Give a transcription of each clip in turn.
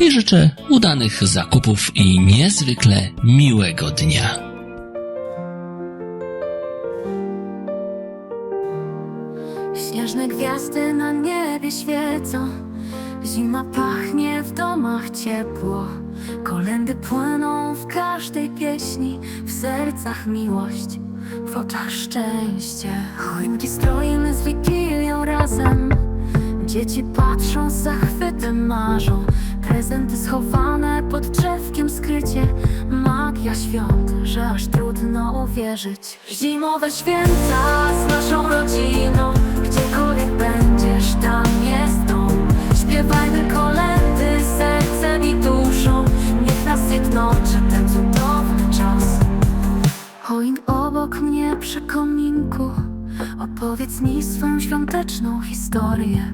i życzę udanych zakupów i niezwykle miłego dnia. Śnieżne gwiazdy na niebie świecą Zima pachnie w domach ciepło. Kolendy płyną w każdej pieśni W sercach miłość, w oczach szczęście. Choinki stroimy z Wigilią razem Dzieci patrzą z zachwytem marzą. Prezenty schowane pod drzewkiem skrycie Magia świąt, że aż trudno uwierzyć. Zimowe święta z naszą rodziną Gdziekolwiek będziesz, tam jest dom. Śpiewajmy kolendy sercem i duszą. Niech nas zjednoczy ten cudowny czas. Choin obok mnie przy kominku Opowiedz mi swą świąteczną historię.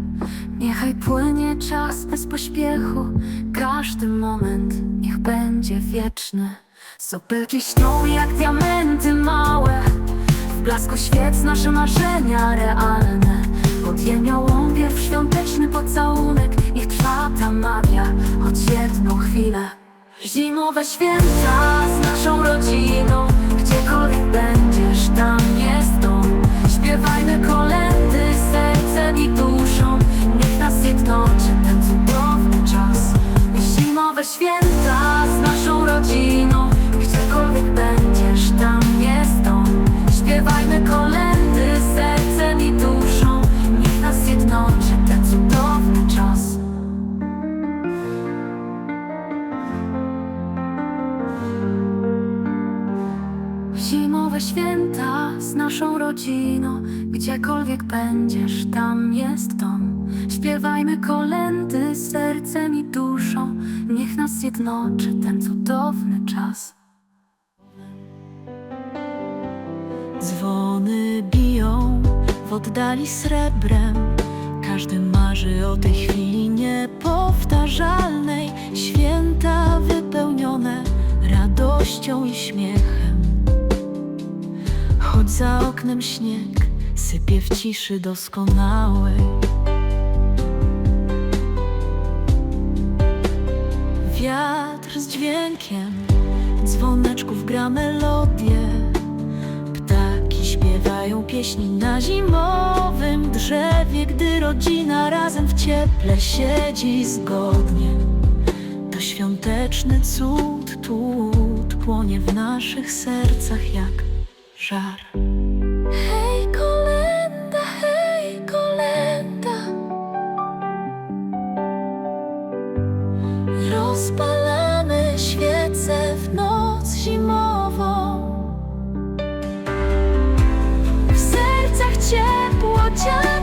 Niechaj płynie czas bez pośpiechu. Każdy moment niech będzie wieczny. Sopelki śnią jak diamenty małe. W blasku świec nasze marzenia realne. Pod ziemią łąpiew świąteczny pocałunek. Niech trwa ta magia choć jedną chwilę. Zimowe święta z naszą rodziną. Gdziekolwiek będziesz, Święta z naszą rodziną. Gdziekolwiek będziesz, tam jest dom Śpiewajmy kolendy sercem i duszą. Niech nas zjednoczy ten cudowny czas. Zimowe święta z naszą rodziną. Gdziekolwiek będziesz, tam jest dom Śpiewajmy kolendy sercem i duszą. Niech nas zjednoczy ten cudowny czas. Dzwony biją w oddali srebrem. Każdy marzy o tej chwili niepowtarzalnej. Święta wypełnione radością i śmiechem. Choć za oknem śnieg sypie w ciszy doskonałej z dźwiękiem Dzwoneczków gra melodię. Ptaki śpiewają pieśni na zimowym drzewie. Gdy rodzina razem w cieple siedzi zgodnie To świąteczny cud, tłud Płonie w naszych sercach jak żar. Hej kolenda, hej kolenda. Rozpal zimowo. W sercach ciepło ciało.